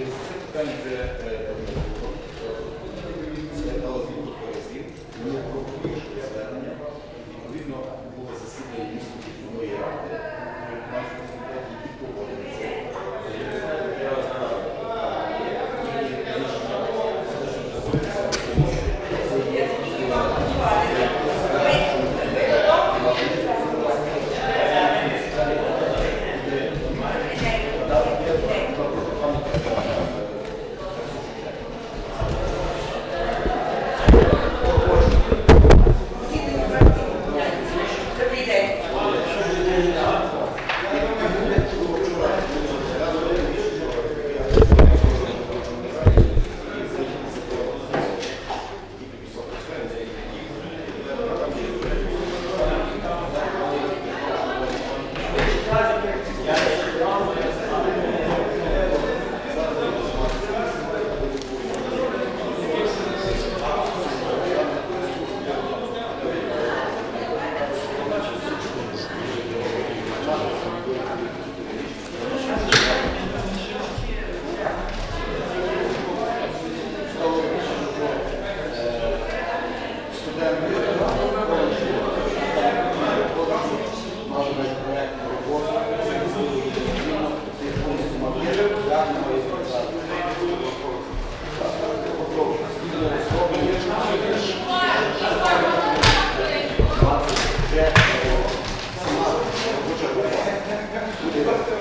Через це питання вже е, давно було. Зверталося кілька разів. Ми пропонуємо буде.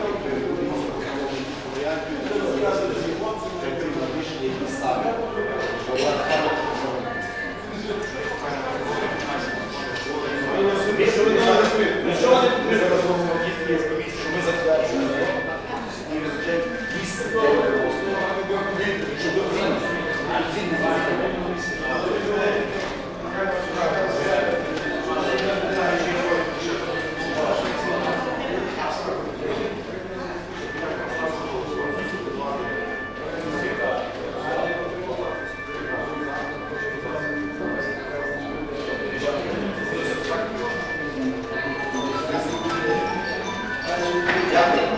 Second.